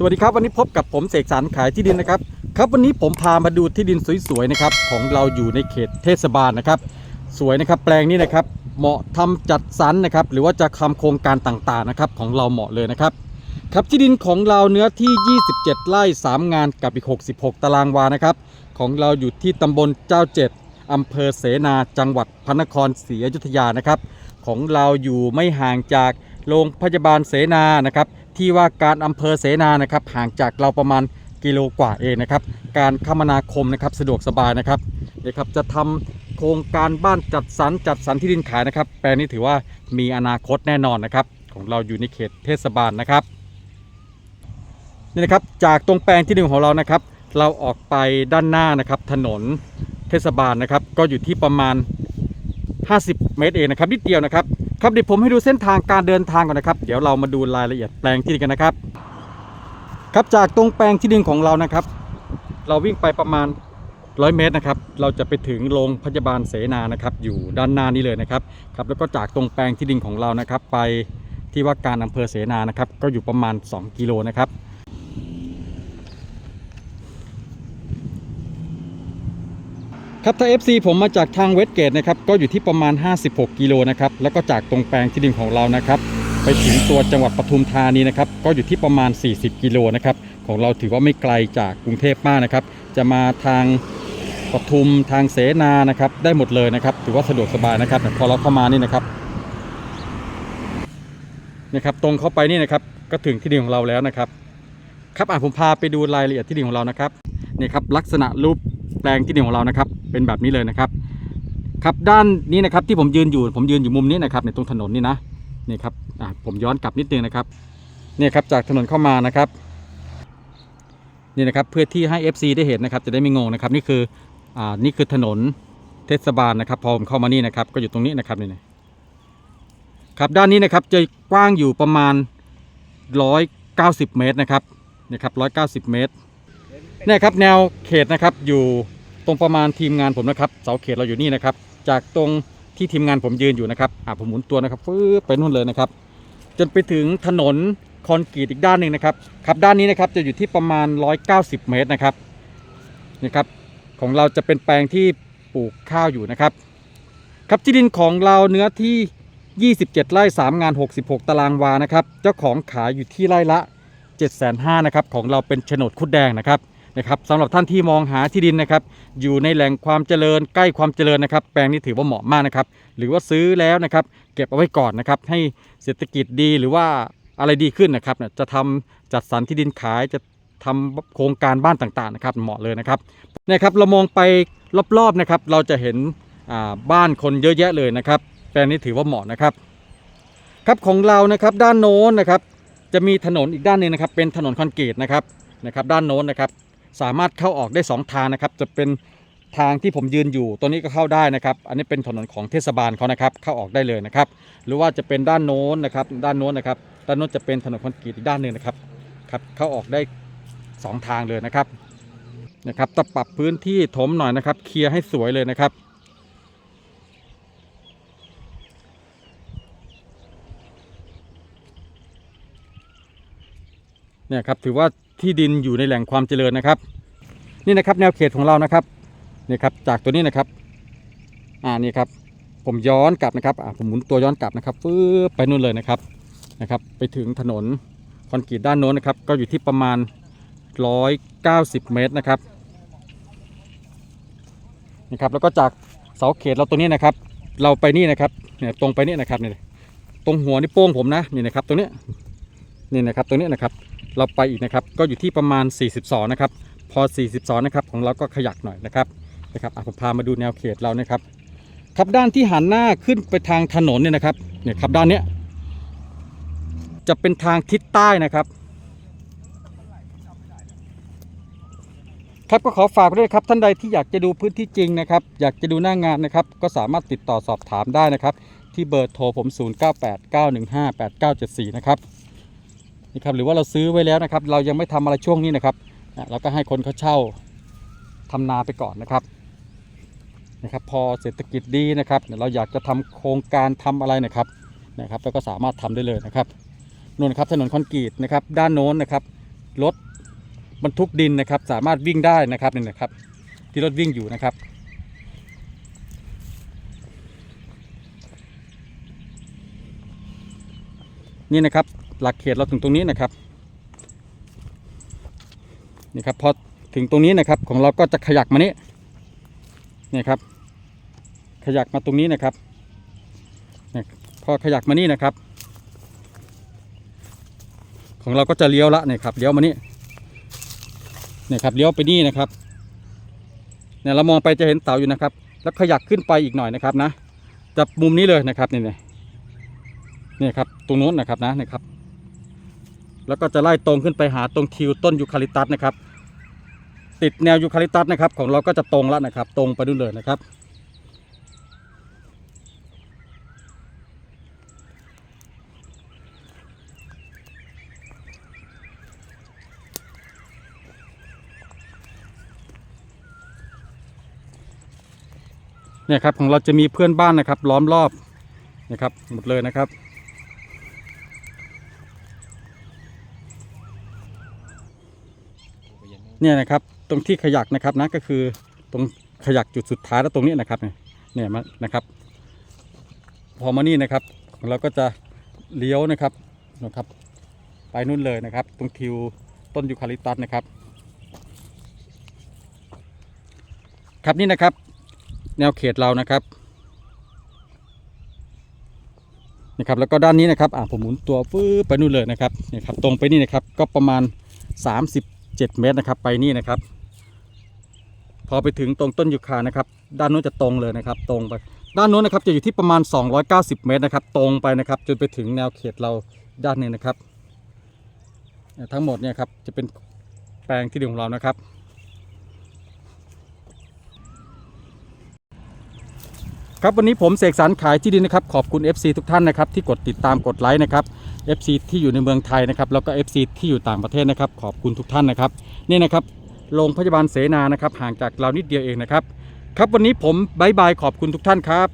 สวัสดีครับวันนี้พบกับผมเสกสรรขายที่ดินนะครับครับวันนี้ผมพามาดูที่ดินสวยๆนะครับของเราอยู่ในเขตเทศบาลนะครับ สวยนะครับแปลงนี้นะครับเหมาะทำจัดสรรนะครับหรือว่าจะทำโครงการต่างๆนะครับของเราเหมาะเลยนะครับครับที่ดินของเราเนื้อที่ 27 ไร่ 3 งานกับอีก 66 ตารางวานะครับของเราอยู่ที่ตำบลเจ้าเจ็ดอำเภอเสนาจังหวัดพระนครศรีอยุธยานะครับ ของเราอยู่ไม่ห่างจากโรงพยาบาลเสนานะครับ ที่ว่าการอำเภอเสนานะครับห่างจากเราประมาณกิโลกว่าเองนะครับ การคมนาคมนะครับสะดวกสบายนะครับเดี๋ยวครับจะทำโครงการบ้านจัดสรรจัดสรรที่ดินขายนะครับ แปลงนี้ถือว่ามีอนาคตแน่นอนนะครับ ของเราอยู่ในเขตเทศบาลนะครับนี่นะครับจากตรงแปลงที่หนึ่งของเรานะครับ เราออกไปด้านหน้านะครับถนนเทศบาลนะครับ ก็อยู่ที่ประมาณ 50 เมตรเองนะครับนิดเดียวนะครับ ครับเดี๋ยวผมให้ดูเส้นทางการเดินทางก่อนนะครับ เดี๋ยวเรามาดูรายละเอียดแปลงที่ดินกันนะครับ ครับจากตรงแปลงที่ดินของเรานะครับ เราวิ่งไปประมาณ 100 เมตรนะครับ เราจะไปถึงโรงพยาบาลเสนานะครับ อยู่ด้านหน้านี้เลยนะครับครับ แล้วก็จากตรงแปลงที่ดินของเรานะครับ ไปที่ว่าการอำเภอเสนานะครับ ก็อยู่ประมาณ 2 กิโลนะครับ ครับถ้า FC ผมมาจากทางเวสเกตนะครับก็อยู่ที่ประมาณ 56 กิโลนะครับแล้วก็จากตรงแปลงที่ดินของเรานะครับไปถึงตัวจังหวัดปทุมธานีนะครับก็อยู่ที่ประมาณ 40 กิโลนะครับของเราถือว่าไม่ไกลจากกรุงเทพมากนะครับจะมาทางปทุมทางเสนานะครับได้หมดเลยนะครับถือว่าสะดวกสบายนะครับพอเราเข้ามานี่นะครับนะครับตรงเข้าไปนี่นะครับก็ถึงที่ดินของเราแล้วนะครับ ครับอะผมพาไปดูรายละเอียดที่ดินของเรานะครับนี่ครับลักษณะรูป แปลงที่ดินของเรานะครับ เป็นแบบนี้เลยนะครับ ครับด้านนี้นะครับที่ผมยืนอยู่ ผมยืนอยู่มุมนี้นะครับ ในตรงถนนนี่นะนี่ครับผมย้อนกลับนิดนึงนะครับนี่ครับจากถนนเข้ามานะครับนี่นะครับเพื่อที่ให้ FC ได้เห็นนะครับ จะได้ไม่งงนะครับ นี่คืออ่านี่คือถนนเทศบาลนะครับพอผมเข้ามานี่นะครับ ก็อยู่ตรงนี้นะครับนี่นะครับด้านนี้นะครับจะกว้างอยู่ประมาณ 190 เมตรนะครับนี่ครับ190 เมตร เนี่ยครับแนวเขตนะครับอยู่ตรงประมาณทีมงานผมนะครับเสาเขตเราอยู่นี่นะครับ จากตรงที่ทีมงานผมยืนอยู่นะครับอ่าผมหมุนตัวนะครับฟื้ไปนู่นเลยนะครับ จนไปถึงถนนคอนกรีตอีกด้านหนึ่งนะครับครับด้านนี้นะครับจะอยู่ที่ประมาณ 190 เมตรนะครับนี่ครับของเราจะเป็นแปลงที่ปลูกข้าวอยู่นะครับ ครับที่ดินของเราเนื้อที่ 27 ไร่ 3 งาน 66 ตารางวานะครับ เจ้าของขายอยู่ที่ไร่ละ 7,500นะครับ ของเราเป็นโฉนดคุดแดงนะครับ นะครับสำหรับท่านที่มองหาที่ดินนะครับ อยู่ในแหล่งความเจริญใกล้ความเจริญนะครับ แปลงนี้ถือว่าเหมาะมากนะครับ หรือว่าซื้อแล้วนะครับ เก็บเอาไว้ก่อนนะครับ ให้เศรษฐกิจดีหรือว่าอะไรดีขึ้นนะครับจะทำจัดสรรที่ดินขายจะทำโครงการบ้านต่างๆนะครับ เหมาะเลยนะครับนะครับเรามองไปรอบๆนะครับ เราจะเห็นบ้านคนเยอะแยะเลยนะครับ แปลงนี้ถือว่าเหมาะนะครับ ครับของเรานะครับด้านโน้นนะครับ จะมีถนนอีกด้านหนึงนะครับ เป็นถนนคอนกรีตนะครับนะครับ ด้านโน้นนะครับ สามารถเข้าออกได้ 2 ทางนะครับ จะเป็นทางที่ผมยืนอยู่ตัวนี้ก็เข้าได้นะครับ อันนี้เป็นถนนของเทศบาลเขานะครับ เข้าออกได้เลยนะครับ หรือว่าจะเป็นด้านโน้นนะครับ ด้านโน้นนะครับ ด้านโน้นจะเป็นถนนคอนกรีตอีกด้านหนึ่งนะครับ ครับ เข้าออกได้ 2 ทางเลยนะครับ นะครับต้องปรับพื้นที่ถมหน่อยนะครับ เคลียร์ให้สวยเลยนะครับเนี่ยครับถือว่า ที่ดินอยู่ในแหล่งความเจริญนะครับ นี่นะครับแนวเขตของเรานะครับนี่ครับจากตัวนี้นะครับอ่านี่ครับผมย้อนกลับนะครับอ่าผมหมุนตัวย้อนกลับนะครับฟื้บไปนู่นเลยนะครับนะครับ ไปถึงถนนคอนกรีตด้านโน้นนะครับ ก็อยู่ที่ประมาณ 190 เมตรนะครับนี่ครับแล้วก็จากเสาเขตเราตัวนี้นะครับ เราไปนี่นะครับเนี่ยตรงไปนี่นะครับเนี่ยตรงหัวนี่โป้งผมนะนี่นะครับตรงนี้นี่นะครับตรงนี้นะครับ เราไปอีกนะครับก็อยู่ที่ประมาณ 42 นะครับ พอ 42 นะครับของเราก็ขยักหน่อยนะครับนะครับผมพามาดูแนวเขตเรานะครับครับด้านที่หันหน้าขึ้นไปทางถนนเนี่ยนะครับเนี่ยครับด้านเนี้ยจะเป็นทางทิศใต้นะครับ ครับก็ขอฝากด้วยครับท่านใดที่อยากจะดูพื้นที่จริงนะครับ อยากจะดูหน้างานนะครับ ก็สามารถติดต่อสอบถามได้นะครับ ที่เบอร์โทรผม 0989158974 นะครับ นี่ครับหรือว่าเราซื้อไว้แล้วนะครับ เรายังไม่ทำอะไรช่วงนี้นะครับเราก็ให้คนเขาเช่าทำนาไปก่อนนะครับนะครับ พอเศรษฐกิจดีนะครับเราอยากจะทำโครงการทำอะไรนะครับนะครับเราก็สามารถทำได้เลยนะครับนู่นครับถนนคอนกรีตนะครับ ด้านโน้นนะครับรถบรรทุกดินนะครับ สามารถวิ่งได้นะครับนี่นะครับ ที่รถวิ่งอยู่นะครับนี่นะครับ หลักเขตเราถึงตรงนี้นะครับนี่ครับพอถึงตรงนี้นะครับของเราก็จะขยักมานี้นี่ครับ ขยักมาตรงนี้นะครับนี่พอขยักมานี่นะครับ ของเราก็จะเลี้ยวละนี่ครับเลี้ยวมานี่นี่ครับเลี้ยวไปนี่นะครับเนี่ยเรามองไปจะเห็นเสาอยู่นะครับ แล้วขยักขึ้นไปอีกหน่อยนะครับนะจับมุมนี้เลยนะครับนี่นี่นี่ครับ ตรงโน้นนะครับนะนี่ครับ แล้วก็จะไล่ตรงขึ้นไปหาตรงทิวต้นยูคาลิปตัสนะครับ ติดแนวยูคาลิปตัสนะครับ ของเราก็จะตรงแล้วนะครับ ตรงไปนู่นเลยนะครับ เนี่ยครับของเราจะมีเพื่อนบ้านนะครับ ล้อมรอบนะครับหมดเลยนะครับ เนี่ยนะครับตรงที่ขยักนะครับนะก็คือตรงขยักจุดสุดท้ายแล้วตรงนี้นะครับเนี่ยเนี่ยมานะครับ พอมานี่นะครับ เราก็จะเลี้ยวนะครับนะครับ ไปนู่นเลยนะครับ ตรงทิวต้นยูคาลิปตัสนะครับ ครับนี่นะครับ แนวเขตเรานะครับนะครับแล้วก็ด้านนี้นะครับอ่าผมหมุนตัวปื้อไปนู่นเลยนะครับนี่ครับตรงไปนี่นะครับก็ประมาณ 7 เมตรนะครับ ไปนี่นะครับ พอไปถึงตรงต้นยูคานะครับ ด้านนู้นจะตรงเลยนะครับ ตรงไป ด้านนู้นนะครับจะอยู่ที่ประมาณ 290 เมตรนะครับ ตรงไปนะครับจนไปถึงแนวเขตเราด้านนี้นะครับ ทั้งหมดเนี่ยครับจะเป็นแปลงที่ดินของเรานะครับ ครับวันนี้ผมเสกสรรขายที่ดินนะครับขอบคุณ FC ทุกท่านนะครับที่กดติดตามกดไลค์นะครับ FC ที่อยู่ในเมืองไทยนะครับแล้วก็ FC ที่อยู่ต่างประเทศนะครับขอบคุณทุกท่านนะครับนี่นะครับโรงพยาบาลเสนานะครับห่างจากเรานิดเดียวเองนะครับครับวันนี้ผมบายบายขอบคุณทุกท่านครับ